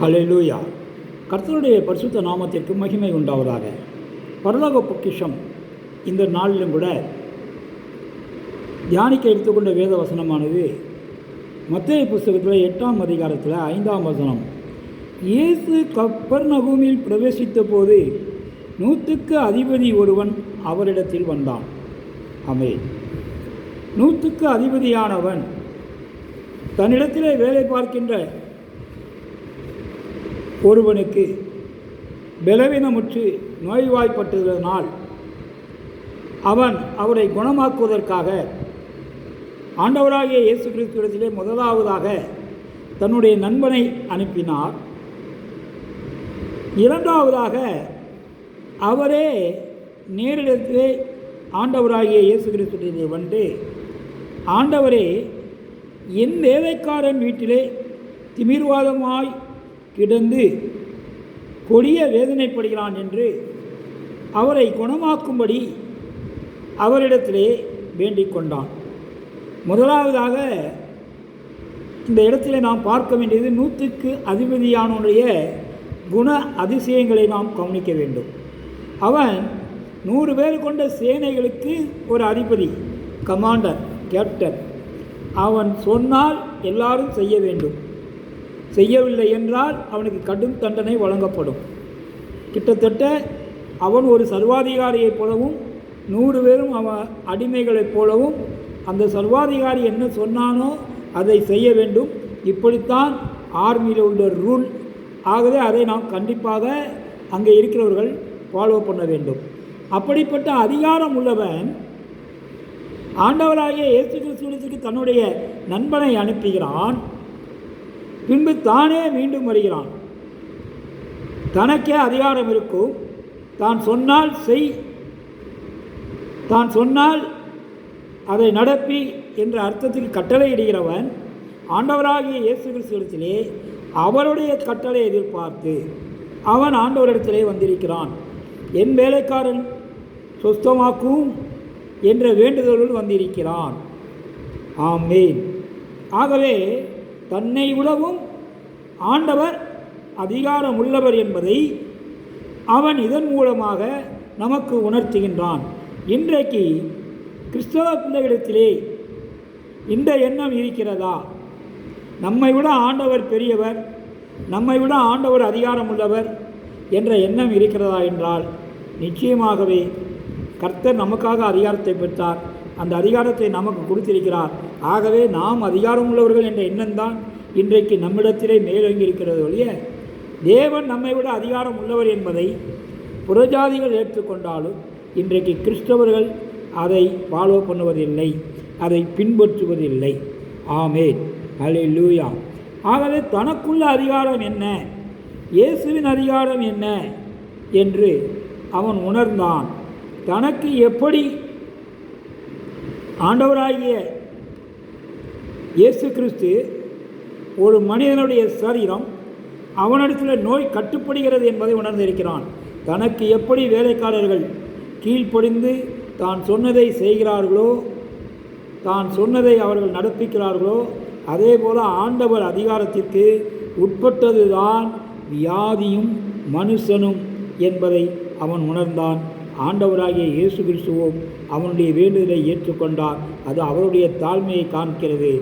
ஹalleluya. கர்த்தருடைய பரிசுத்த நாமத்திற்கு மகிமை உண்டாவதாக. பரலோக பொக்கிஷம் இந்த நாளிலும் கூட தியானிக்க எடுத்துக்கொண்ட வேத வசனமானது மத்திய புஸ்தகத்தில் எட்டாம் அதிகாரத்தில் ஐந்தாம் வசனம். இயேசு கப்பர்நகூமில் பிரவேசித்த போது நூற்றுக்கு அதிபதி ஒருவன் அவரிடத்தில் வந்தான். அமே நூற்றுக்கு அதிபதியானவன் தன்னிடத்திலே வேலை பார்க்கின்ற ஒருவனுக்கு பலவீனமுற்று நோய்வாய்ப்பட்டிருந்தனால் அவன் அவரை குணமாக்குவதற்காக ஆண்டவராகிய இயேசு கிறிஸ்துவிடத்திலே முதலாவதாக தன்னுடைய நண்பனை அனுப்பினார். இரண்டாவதாக அவரே நேரிடத்திலே ஆண்டவராகிய இயேசு கிறிஸ்துவிலே வந்து ஆண்டவரே என் வேலைக்காரன் வீட்டிலே திமிர்வாதமாய் கிடந்து கொடிய வேதனைப்படுகிறான் என்று அவரை குணமாக்கும்படி அவரிடத்திலே வேண்டிக் கொண்டான். முதலாவதாக இந்த இடத்துல நாம் பார்க்க வேண்டியது நூற்றுக்கு அதிபதியானுடைய குண அதிசயங்களை நாம் கவனிக்க வேண்டும். அவன் நூறு பேர் கொண்ட சேனைகளுக்கு ஒரு அதிபதி கமாண்டர் கேப்டன். அவன் சொன்னால் எல்லாரும் செய்ய வேண்டும். செய்யவில்லை என்றால் அவனுக்கு கடும் தண்டனை வழங்கப்படும். கிட்டத்தட்ட அவன் ஒரு சர்வாதிகாரியைப் போலவும் நூறு பேரும் அவன் அடிமைகளைப் போலவும் அந்த சர்வாதிகாரி என்ன சொன்னானோ அதை செய்ய வேண்டும். இப்படித்தான் ஆர்மியில் உள்ள ரூல் ஆகவே அதை நாம் கண்டிப்பாக அங்கே இருக்கிறவர்கள் ஃபாலோ பண்ண வேண்டும். அப்படிப்பட்ட அதிகாரம் உள்ளவன் ஆண்டவராகிய இயேசு கிறிஸ்துவனுக்கு தன்னுடைய நண்பனை அனுப்புகிறான். பின்பு தானே மீண்டும் வருகிறான். தனக்கே அதிகாரம் இருக்கும் தான் சொன்னால் செய். தான் சொன்னால் அதை நடப்பி என்ற அர்த்தத்தில் கட்டளையிடுகிறவன் ஆண்டவராகிய இயேசு கிறிஸ்துவிடத்திலே அவருடைய கட்டளை எதிர்பார்த்து அவன் ஆண்டவரிடத்திலே வந்திருக்கிறான். என் வேலைக்காரன் சொஸ்தமாக்கும் என்ற வேண்டுதலுள் வந்திருக்கிறான். ஆமேன். ஆகவே தன்னை விடவும் ஆண்டவர் அதிகாரம் உள்ளவர் என்பதை அவன் இதன் மூலமாக நமக்கு உணர்த்துகின்றான். இன்றைக்கு கிறிஸ்தவ பிள்ளைகளிடத்திலே இந்த எண்ணம் இருக்கிறதா? நம்மை விட ஆண்டவர் பெரியவர் நம்மை விட ஆண்டவர் அதிகாரம் உள்ளவர் என்ற எண்ணம் இருக்கிறதா என்றால் நிச்சயமாகவே கர்த்தர் நமக்காக அதிகாரத்தை பெற்றார். அந்த அதிகாரத்தை நமக்கு கொடுத்திருக்கிறார். ஆகவே நாம் அதிகாரம் உள்ளவர்கள் என்ற எண்ணம்தான் இன்றைக்கு நம்மிடத்திலே மேலோங்கி இருக்கிறது ஒழிய தேவன் நம்மை விட அதிகாரம் உள்ளவர் என்பதை புறஜாதிகள் ஏற்றுக்கொண்டாலும் இன்றைக்கு கிறிஸ்தவர்கள் அதை ஃபாலோ பண்ணுவதில்லை அதை பின்பற்றுவதில்லை. ஆமேன். அலே லூயா ஆகவே தனக்குள்ள அதிகாரம் என்ன? இயேசுவின் அதிகாரம் என்ன? என்று அவன் உணர்ந்தான். தனக்கு எப்படி ஆண்டவராகிய இயேசு கிறிஸ்து ஒரு மனிதனுடைய சரீரம் அவனிடத்தில் நோய் கட்டுப்படுகிறது என்பதை உணர்ந்திருக்கிறான். தனக்கு எப்படி வேலைக்காரர்கள் கீழ்ப்படிந்து தான் சொன்னதை செய்கிறார்களோ தான் சொன்னதை அவர்கள் நடப்பிக்கிறார்களோ அதே போல் ஆண்டவர் அதிகாரத்திற்கு உட்பட்டதுதான் வியாதியும் மனுஷனும் என்பதை அவன் உணர்ந்தான். ஆண்டவராகிய இயேசு கிறிஸ்துவும் அவனுடைய வேண்டுதலை ஏற்றுக்கொண்டார். அது அவருடைய தாழ்மையை காண்கிறது.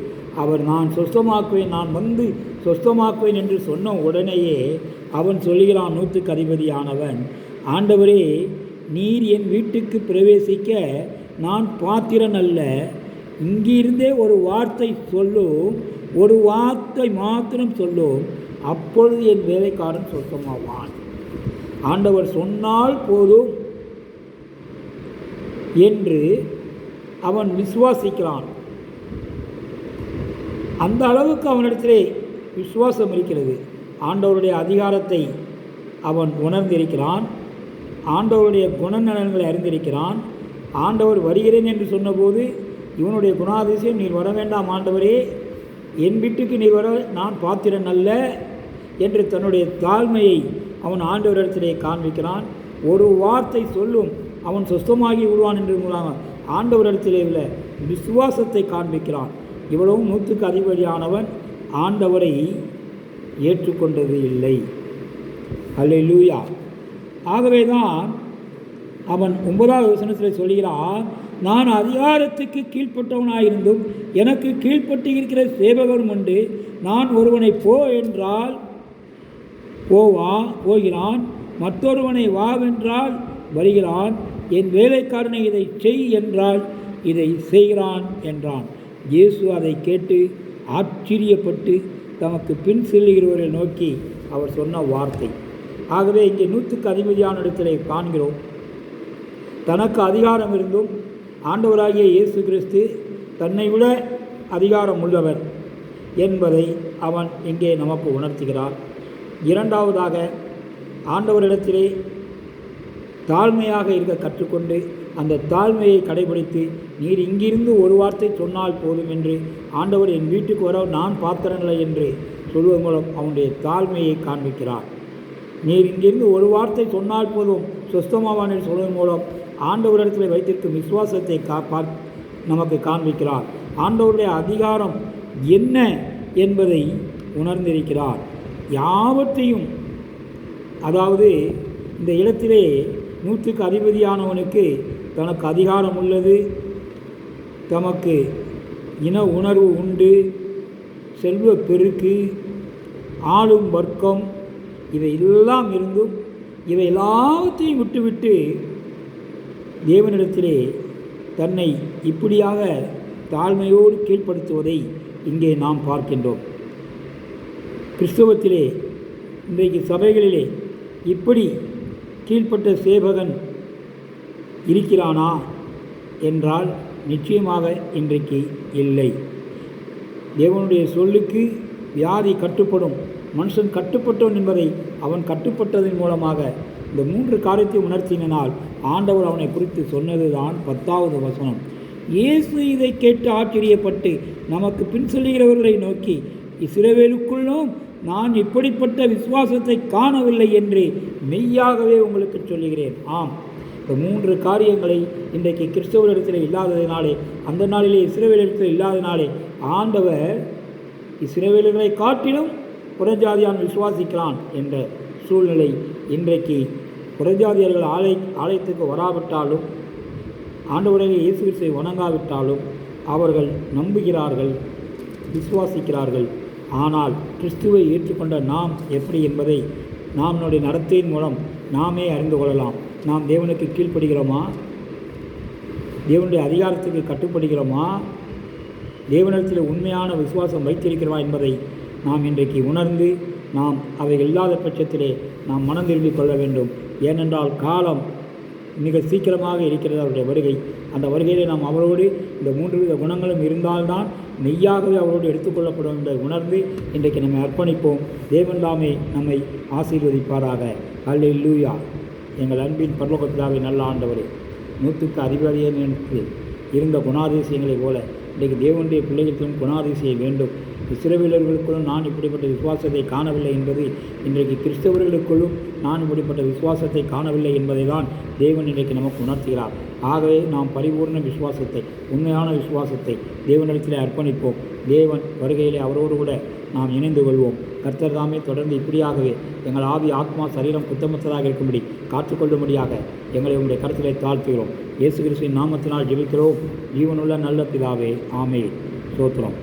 அவர் நான் சொஸ்தமாக்குவேன் நான் வந்து சொஸ்தமாக்குவேன் என்று சொன்ன உடனேயே அவன் சொல்கிறான் நூற்றுக்கு அதிபதியானவன் ஆண்டவரே நீர் என் வீட்டுக்கு பிரவேசிக்க நான் பாத்திரன் அல்ல. இங்கிருந்தே ஒரு வார்த்தை சொல்லும் ஒரு வார்த்தை மாத்திரம் சொல்லும் அப்பொழுது என் வேலைக்காரன் சொந்தமாவான் ஆண்டவர் சொன்னால் போதும். என்று அவன் விசுவாசிக்கிறான். அந்த அளவுக்கு அவனிடத்திலே விசுவாசம் இருக்கிறது. ஆண்டவருடைய அதிகாரத்தை அவன் உணர்ந்திருக்கிறான். ஆண்டவருடைய குணநலன்களை அறிந்திருக்கிறான். ஆண்டவர் வருகிறேன் என்று சொன்னபோது இவனுடைய குணாதிசயம் நீர் வர வேண்டாம் ஆண்டவரே. என் வீட்டுக்கு நீர் வர நான் பாத்திரன் அல்ல என்று தன்னுடைய தாழ்மையை அவன் ஆண்டவரிடத்திலே காண்பிக்கிறான். ஒரு வார்த்தை சொல்லும் அவன் சொஸ்தமாகி விடுவான் என்று மூலமாக ஆண்டவரிடத்திலே உள்ள விசுவாசத்தை காண்பிக்கிறான். இவ்வளவும் நூற்றுக்கு அதிபதியானவன் ஆண்டவரை ஏற்றுக்கொண்டது இல்லை. அல்லேலூயா ஆகவே தான் அவன் ஒன்பதாவது வசனத்தில் சொல்கிறான் நான் அதிகாரத்துக்கு கீழ்ப்பட்டவனாயிருந்தும் எனக்கு கீழ்ப்பட்டு இருக்கிற சேவகரும் உண்டு. நான் ஒருவனை போ என்றால் போவா போகிறான். மற்றொருவனை வாவென்றால் வருகிறான். என் வேலைக்காரனை இதை செய் என்றால் இதை செய்கிறான் என்றான். இயேசு அதை கேட்டு ஆச்சரியப்பட்டு தமக்கு பின் செல்லுகிறவரை நோக்கி அவர் சொன்ன வார்த்தை. ஆகவே இங்கே நூற்றுக்கு அதிபதியான இடத்திலே காண்கிறோம். தனக்கு அதிகாரம் இருந்தும் ஆண்டவராகிய இயேசு கிறிஸ்து தன்னை விட அதிகாரம் உள்ளவர் என்பதை அவன் இங்கே நமக்கு உணர்த்துகிறார். இரண்டாவதாக ஆண்டவரிடத்திலே தாழ்மையாக இருக்க கற்றுக்கொண்டு அந்த தாழ்மையை கடைபிடித்து நீர் இங்கிருந்து ஒரு வார்த்தை சொன்னால் போதும் என்று ஆண்டவர் என் வீட்டுக்கு வர நான் பாத்திரங்களை என்று சொல்வதன் மூலம் அவனுடைய தாழ்மையை காண்பிக்கிறார். நீர் இங்கிருந்து ஒரு வார்த்தை சொன்னால் போதும் சொஸ்தமாவான் என்று சொல்வதன் மூலம் ஆண்டவரிடத்தில் வைத்திருக்கும் விசுவாசத்தை கா நமக்கு காண்பிக்கிறார். ஆண்டவருடைய அதிகாரம் என்ன என்பதை உணர்ந்திருக்கிறார். யாவற்றையும் அதாவது இந்த இடத்திலே நூற்றுக்கு அதிபதியானவனுக்கு தனக்கு அதிகாரம் உள்ளது. தமக்கு இன உணர்வு உண்டு. செல்வ பெருக்கு ஆளும் வர்க்கம் இவை எல்லாம் இருந்தும் இவை எல்லாவற்றையும் விட்டுவிட்டு தேவனிடத்திலே தன்னை இப்படியாக தாழ்மையோடு கீழ்ப்படுத்துவதை இங்கே நாம் பார்க்கின்றோம். கிறிஸ்தவத்திலே இன்றைக்கு சபைகளிலே இப்படி கீழ்ப்பட்ட சேவகன் இருக்கிறானா? என்றால் நிச்சயமாக இன்றைக்கு இல்லை. தேவனுடைய சொல்லுக்கு வியாதி கட்டுப்படும் மனுஷன் கட்டுப்பட்டவன் என்பதை அவன் கட்டுப்பட்டதன் மூலமாக இந்த மூன்று காரியத்தை உணர்த்தினால் ஆண்டவர் அவனை குறித்து சொன்னதுதான் பத்தாவது வசனம். இயேசு இதை கேட்டு ஆச்சரியப்பட்டு நமக்கு பின் சொல்லுகிறவர்களை நோக்கி இஸ்ரவேலுக்குள்ளும் நான் இப்படிப்பட்ட விசுவாசத்தை காணவில்லை என்று மெய்யாகவே உங்களுக்கு சொல்லுகிறேன். ஆம். இந்த மூன்று காரியங்களை இன்றைக்கு கிறிஸ்தவரிடத்தில் இல்லாததினாலே அந்த நாளிலே இஸ்ரேவேலிடத்தில் இல்லாததினாலே ஆண்டவர் இஸ்ரேவேலர்களை காட்டிலும் புறஜாதியான் விசுவாசிக்கிறான் என்ற சூழ்நிலை இன்றைக்கு புறஜாதியர்கள் ஆலை ஆலயத்துக்கு வராவிட்டாலும் ஆண்டவரையே இயேசு கிறிஸ்துவை வணங்காவிட்டாலும் அவர்கள் நம்புகிறார்கள் விசுவாசிக்கிறார்கள். ஆனால் கிறிஸ்துவை ஏற்றுக்கொண்ட நாம் எப்படி என்பதை நாம் நம்முடைய நடத்தையின் மூலம் நாமே அறிந்து கொள்ளலாம். நாம் தேவனுக்கு கீழ்ப்படுகிறோமா? தேவனுடைய அதிகாரத்துக்கு கட்டுப்படுகிறோமா? தேவனிடத்தில் உண்மையான விசுவாசம் வைத்திருக்கிறோமா என்பதை நாம் இன்றைக்கு உணர்ந்து நாம் அவை இல்லாத பட்சத்திலே நாம் மனம் திரும்பிக் கொள்ள வேண்டும். ஏனென்றால் காலம் மிக சீக்கிரமாக இருக்கிறது அவருடைய வருகை. அந்த வருகையில் நாம் அவரோடு இந்த மூன்று வித குணங்களும் இருந்தால்தான் மெய்யாகவே அவரோடு எடுத்துக்கொள்ளப்படும் என்பதை உணர்ந்து இன்றைக்கு நம்மை அர்ப்பணிப்போம். தேவன் தாமே நம்மை ஆசீர்வதிப்பாராக. அல்ல லூயா எங்கள் அன்பின் பரலோகத்திலாவை நல்ல ஆண்டவரே நூற்றுக்கு அதிபதியே இருந்த குணாதிசயங்களைப் போல இன்றைக்கு தேவனுடைய பிள்ளைகளுக்கும் குணாதிசயம் வேண்டும். இஸ்ரவேலர்களுக்குள்ளும் நான் இப்படிப்பட்ட விசுவாசத்தை காணவில்லை என்பது இன்றைக்கு கிறிஸ்தவர்களுக்குள்ளும் நான் இப்படிப்பட்ட விசுவாசத்தை காணவில்லை என்பதை தான் தேவன் இன்றைக்கு நமக்கு உணர்த்துகிறார். ஆகவே நாம் பரிபூர்ண விசுவாசத்தை உண்மையான விசுவாசத்தை தேவனிடத்திலே அர்ப்பணிப்போம். தேவன் வருகையிலே அவரோடு கூட நாம் இணைந்து கொள்வோம். கர்த்தர் தாமே தொடர்ந்து இப்படியாகவே எங்கள் ஆவி ஆத்மா சரீரம் குத்தமற்றதாக இருக்கும்படி காத்துக்கொள்ளும்படியாக எங்களை உங்களுடைய கருத்திலே தாழ்த்துகிறோம். இயேசு கிறிஸ்துவின் நாமத்தினால் ஜெபிக்கிறோம். ஜீவனுள்ள நல்ல பிதாவே ஆமே சோத்திரம்